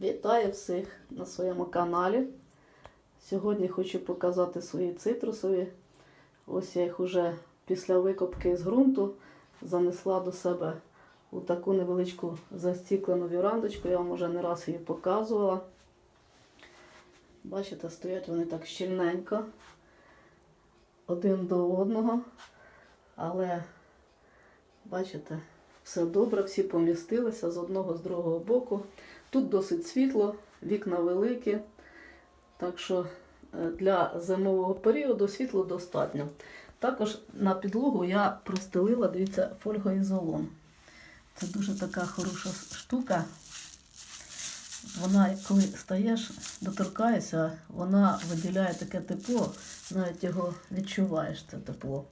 Вітаю всіх на своєму каналі. Сьогодні хочу показати свої цитрусові. Ось я їх уже після викопки з ґрунту занесла до себе у таку невеличку застіклену вірандочку. Я вам вже не раз її показувала. Бачите, стоять вони так щільненько один до одного. Але бачите, все добре, всі помістилися з одного з другого боку. Тут досить світло, вікна великі, так що е, для зимового періоду світло достатньо. Також на підлогу я простелила, дивіться, фольгоізолон. Це дуже така хороша штука. Вона, коли стаєш, доторкаєшся, вона виділяє таке тепло, навіть його відчуваєш, це тепло.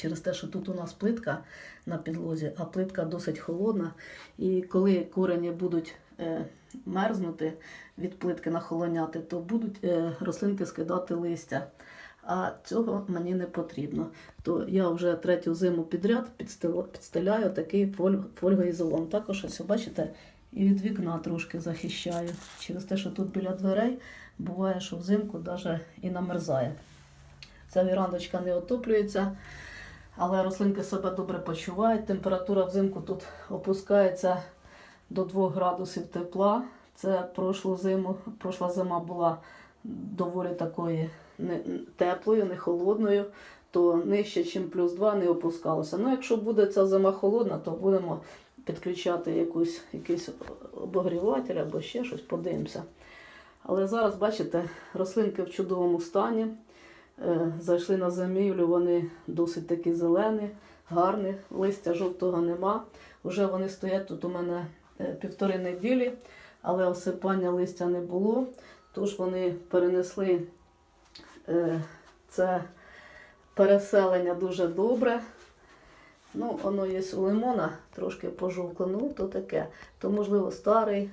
Через те, що тут у нас плитка на підлозі, а плитка досить холодна. І коли корені будуть е, мерзнути від плитки нахолоняти, то будуть е, рослинки скидати листя. А цього мені не потрібно. То я вже третю зиму підряд підстеляю такий фоль- фольгоізолон. Також ось бачите, і від вікна трошки захищаю. Через те, що тут біля дверей буває, що взимку навіть і намерзає. Ця вірандочка не отоплюється. Але рослинки себе добре почувають. Температура взимку тут опускається до 2 градусів тепла. Це прошлу зиму. Прошла зима була доволі такою не, теплою, не холодною, то нижче, ніж плюс 2 не опускалося. Ну, якщо буде ця зима холодна, то будемо підключати якусь, якийсь обогріватель або ще щось, подивимося. Але зараз, бачите, рослинки в чудовому стані. Е, Зайшли на зимівлю, вони досить такі зелені, гарні, листя жовтого нема. Вже вони стоять тут у мене е, півтори неділі, але осипання листя не було. Тож вони перенесли е, це переселення дуже добре. Ну, воно є у лимона, трошки пожовкло, ну то таке. То, можливо, старий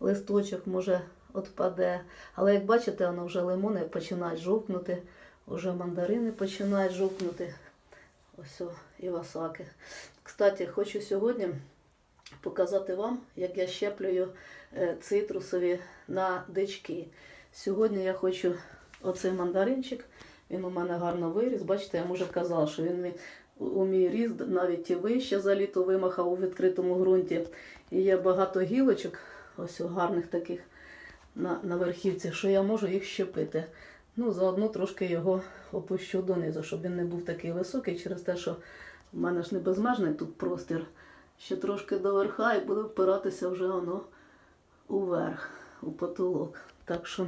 листочок може відпаде. Але як бачите, воно вже лимони починають жовкнути. Уже мандарини починають жовкнути. Ось о, і васаки. Кстати, хочу сьогодні показати вам, як я щеплюю е, цитрусові на дички. Сьогодні я хочу оцей мандаринчик. Він у мене гарно виріс. Бачите, я може казала, що він у мій ріст навіть і вище за літо вимахав у відкритому ґрунті. І є багато гілочок, ось гарних таких на, на верхівці, що я можу їх щепити. Ну, заодно трошки його опущу донизу, щоб він не був такий високий, через те, що в мене ж не безмежний тут простір. Ще трошки до верха і буде впиратися вже воно уверх, у потолок. Так що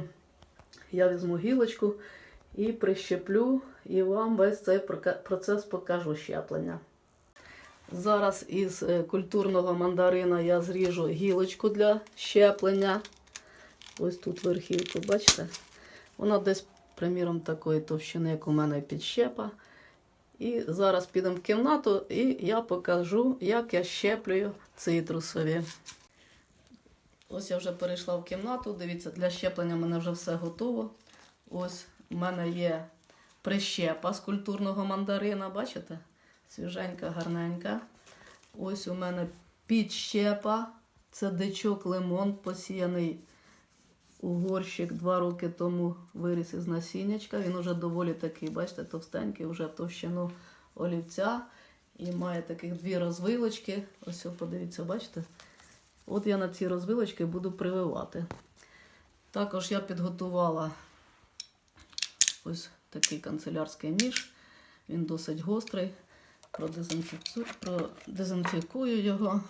я візьму гілочку і прищеплю, і вам весь цей процес покажу щеплення. Зараз із е, культурного мандарина я зріжу гілочку для щеплення. Ось тут верхівку, бачите? Вона десь, приміром, такої товщини, як у мене підщепа. І зараз підемо в кімнату і я покажу, як я щеплюю цитрусові. Ось я вже перейшла в кімнату. Дивіться, для щеплення в мене вже все готово. Ось у мене є прищепа з культурного мандарина, бачите? Свіженька, гарненька. Ось у мене підщепа. Це дичок лимон посіяний у горщик два роки тому виріс із насіннячка. Він уже доволі такий, бачите, товстенький, вже товщину олівця. І має таких дві розвилочки. Ось, подивіться, бачите? От я на ці розвилочки буду прививати. Також я підготувала ось такий канцелярський ніж. Він досить гострий. Продезінфікую його,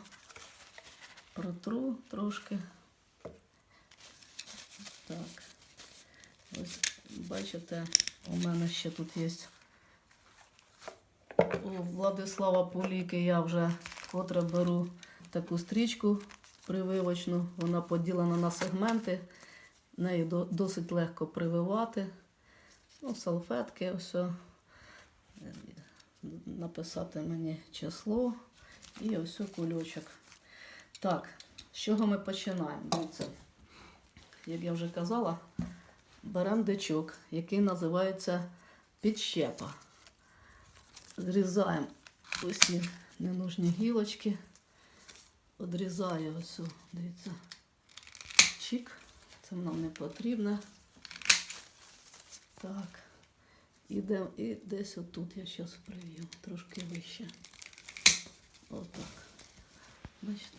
протру трошки. Так. Ось бачите, у мене ще тут є у Владислава Поліки. Я вже котре беру таку стрічку прививочну. Вона поділена на сегменти. Нею досить легко прививати. Ну, салфетки, ось. Е, Написати мені число і ось кульочок. Так, з чого ми починаємо? Дивіться як я вже казала, беремо дичок, який називається підщепа. Зрізаємо усі ненужні гілочки. Одрізаю ось, дивіться, чик. Це нам не потрібно. Так. Ідемо і десь отут я зараз привів, трошки вище. Отак. Бачите?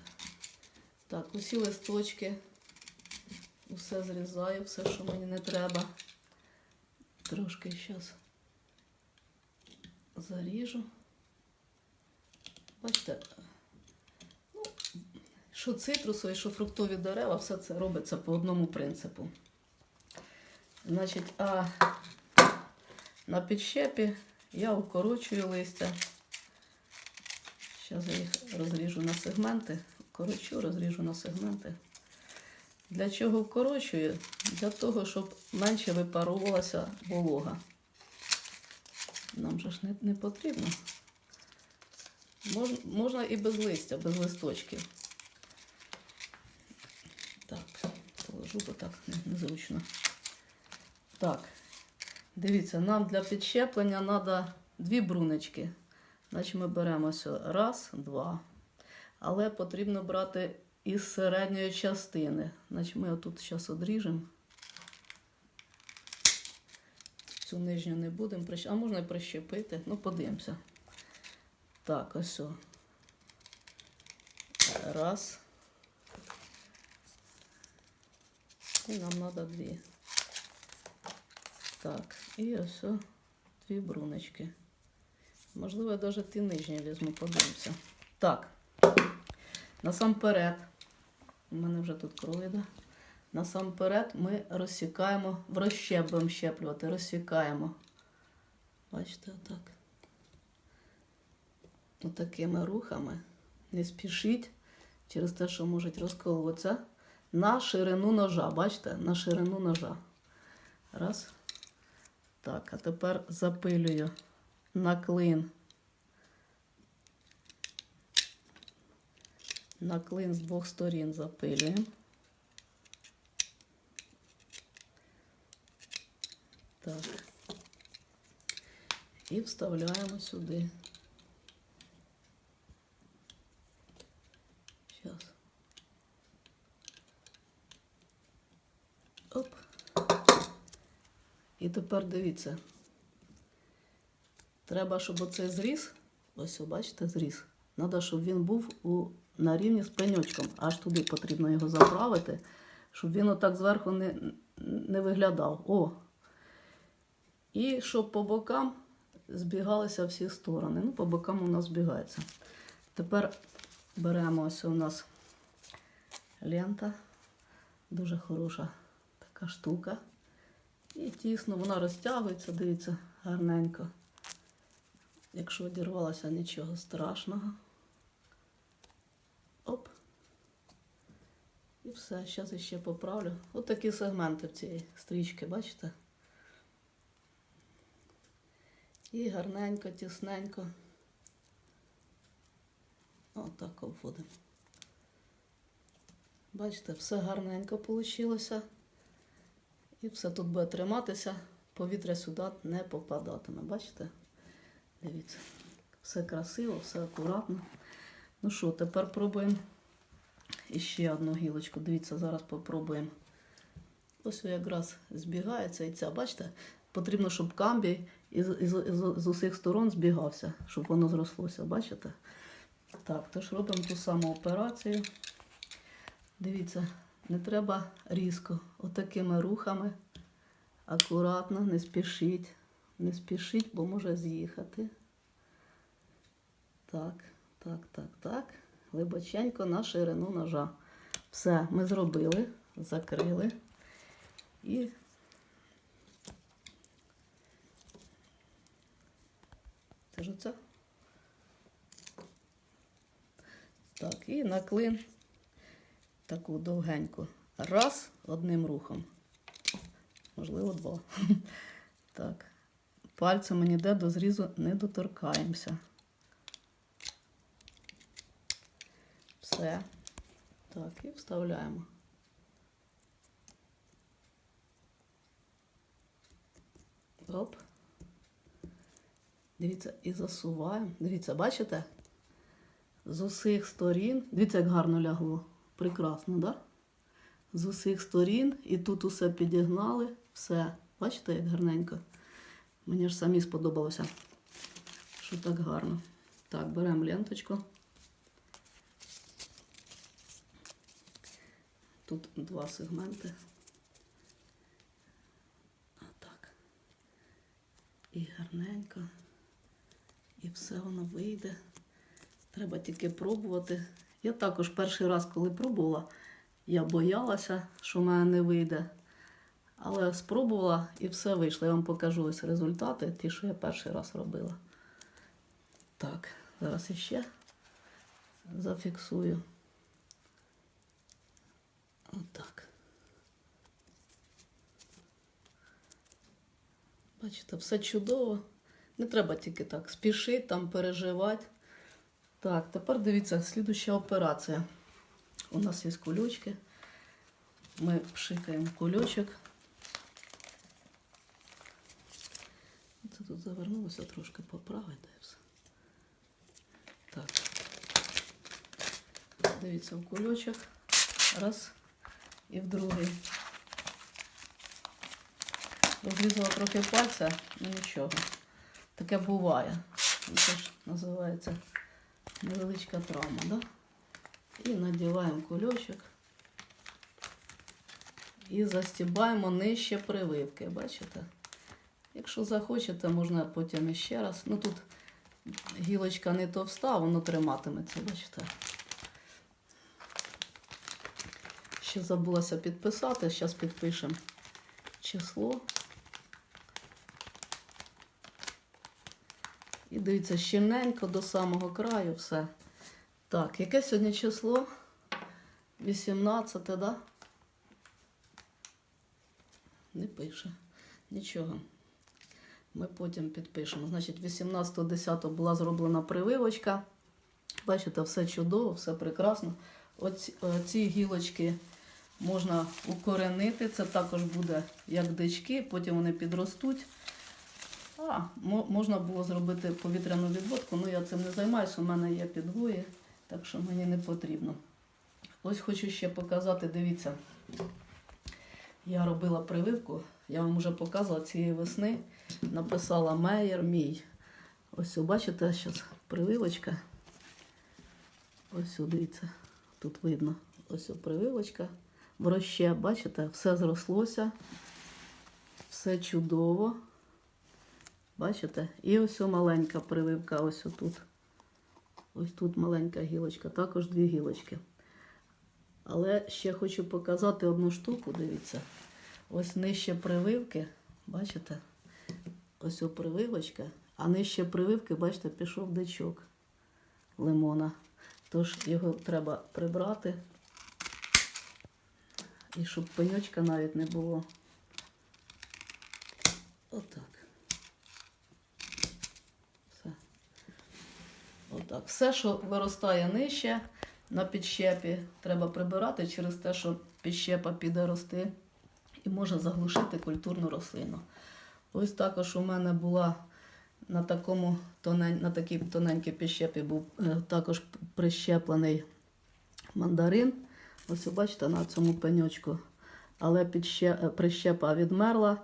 Так, усі листочки. Усе зрізаю, все, що мені не треба. Трошки зараз заріжу. Бачите, ну, що цитрусові, що фруктові дерева, все це робиться по одному принципу. Значить, а на підщепі я укорочую листя. Зараз я їх розріжу на сегменти. Укорочу, розріжу на сегменти. Для чого вкорочую? Для того, щоб менше випарувалася волога. Нам же ж не, не потрібно. Мож, можна і без листя, без листочків. Так, положу, бо так незручно. Так, дивіться, нам для підщеплення треба дві брунечки. Значить, ми беремо ось раз, два. Але потрібно брати із середньої частини. Значить, ми отут зараз одріжемо. Цю нижню не будемо. А можна прищепити. Ну, подивимося. Так, ось. о. Раз. І нам треба дві. Так, і ось дві бруночки. Можливо, я навіть ті нижні візьму, подивимося. Так. Насамперед, у мене вже тут кров іде. Насамперед ми розсікаємо, в розщеп будемо щеплювати, розсікаємо. Бачите, отак. Отакими рухами. Не спішіть через те, що можуть розколотися. На ширину ножа, бачите? На ширину ножа. Раз. Так, а тепер запилюю на клин. На клин з двох сторін запилюємо. Так. І вставляємо сюди. Зараз. Оп. І тепер дивіться. Треба, щоб оцей зріз, ось, бачите, зріз. Треба, щоб він був у, на рівні з пеньочком. Аж туди потрібно його заправити, щоб він отак зверху не, не виглядав. О! І щоб по бокам збігалися всі сторони. Ну, по бокам у нас збігається. Тепер беремо ось у нас лента. Дуже хороша така штука. І тісно, вона розтягується, дивіться, гарненько. Якщо одірвалося, нічого страшного. Оп. І все, зараз ще поправлю. Ось такі сегменти в цієї стрічки, бачите? І гарненько, тісненько. Отак обводимо. Бачите, все гарненько вийшло. І все тут буде триматися, повітря сюди не попадатиме. Бачите? Дивіться, все красиво, все акуратно. Ну що, тепер пробуємо іще одну гілочку. Дивіться, зараз попробуємо. Ось якраз збігається і ця, бачите? Потрібно, щоб камбій із, із, із, з усіх сторон збігався, щоб воно зрослося, бачите? Так, тож робимо ту саму операцію. Дивіться, не треба різко. Отакими рухами. Акуратно, не спішіть. Не спішіть, бо може з'їхати. Так, так, так, так. Глибоченько на ширину ножа. Все, ми зробили, закрили. І це ж оце. Так, і на клин таку довгеньку. Раз одним рухом. Можливо, два. Так. Пальцями ніде до зрізу не доторкаємося. Так, і вставляємо. Оп. Дивіться, і засуваємо. Дивіться, бачите? З усіх сторін. Дивіться, як гарно лягло. Прекрасно, так? Да? з усіх сторін, і тут усе підігнали, все. Бачите, як гарненько. Мені ж самі сподобалося, що так гарно. Так, беремо ленточку. Тут два сегменти. Отак. І гарненько. І все воно вийде. Треба тільки пробувати. Я також перший раз, коли пробувала, я боялася, що в мене не вийде. Але спробувала і все вийшло. Я вам покажу ось результати, ті, що я перший раз робила. Так, зараз іще зафіксую. Отак. Бачите, все чудово. Не треба тільки так спішити, там переживати. Так, тепер дивіться, слідуща операція. У нас є кульочки. Ми пшикаємо кульочок. Це тут завернулося трошки поправити все. Так. Дивіться в кульочок. Раз. І в другий. Розрізала трохи пальця, ну нічого. Таке буває. Це ж називається невеличка травма, да? І надіваємо кульочок. І застібаємо нижче прививки, бачите? Якщо захочете, можна потім іще раз. Ну тут гілочка не товста, воно триматиметься, бачите. Ще забулася підписати, зараз підпишемо число. І дивіться, щільненько до самого краю все. Так, яке сьогодні число? 18, так? Да? Не пише. Нічого. Ми потім підпишемо. Значить, 18.10 була зроблена прививочка. Бачите, все чудово, все прекрасно. Оці, ці гілочки можна укоренити. Це також буде як дички, потім вони підростуть. А, можна було зробити повітряну відводку, ну я цим не займаюся, у мене є підвої, так що мені не потрібно. Ось хочу ще показати, дивіться. Я робила прививку, я вам вже показувала цієї весни. Написала Мейер мій. Ось бачите, зараз прививочка. Ось дивіться, тут видно. Ось прививочка. Вроще, бачите, все зрослося, все чудово. Бачите? І ось маленька прививка, ось отут. Ось тут маленька гілочка, також дві гілочки. Але ще хочу показати одну штуку, дивіться. Ось нижче прививки, бачите? Ось о прививочка, а нижче прививки, бачите, пішов дичок лимона. Тож його треба прибрати. І щоб пеньочка навіть не було. Отак. Все. Отак. Все, що виростає нижче на підщепі, треба прибирати через те, що підщепа піде рости і може заглушити культурну рослину. Ось також у мене була на такому тонень, на такій тоненькій підщепі був е, також прищеплений мандарин. Ось ви бачите на цьому пеньочку. Але е, прищепа відмерла.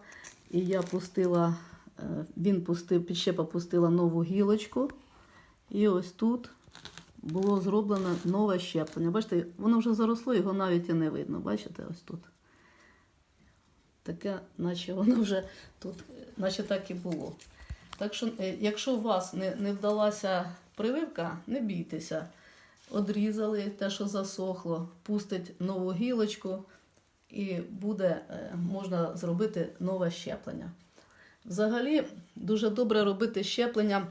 І я пустила, е, він пустив, підщепа пустила нову гілочку. І ось тут було зроблено нове щеплення. Бачите, воно вже заросло, його навіть і не видно. Бачите, ось тут. Таке, наче воно вже тут, е, наче так і було. Так що, якщо у вас не, не вдалася прививка, не бійтеся. Одрізали те, що засохло, пустить нову гілочку і буде, е, можна зробити нове щеплення. Взагалі, дуже добре робити щеплення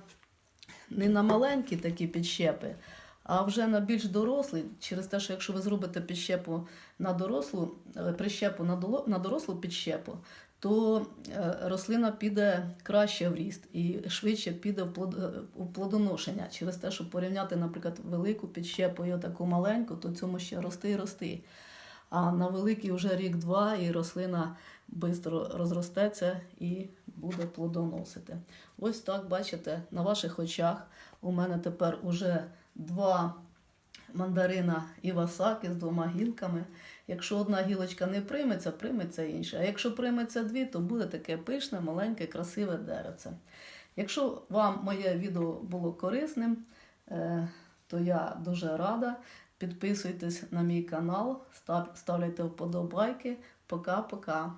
не на маленькі такі підщепи, а вже на більш дорослі, через те, що якщо ви зробите підщепу на дорослу, е, прищепу на дорослу підщепу, то е, рослина піде краще в ріст і швидше піде в е, плодоношення. Через те, щоб порівняти, наприклад, велику підщепу і таку маленьку, то цьому ще рости і рости. А на великий вже рік-два, і рослина швидко розростеться і буде плодоносити. Ось так, бачите, на ваших очах у мене тепер уже два мандарина Івасаки з двома гілками. Якщо одна гілочка не прийметься, прийметься інша. А якщо прийметься дві, то буде таке пишне, маленьке, красиве деревце. Якщо вам моє відео було корисним, е, то я дуже рада. Підписуйтесь на мій канал, став- ставляйте вподобайки. Пока-пока.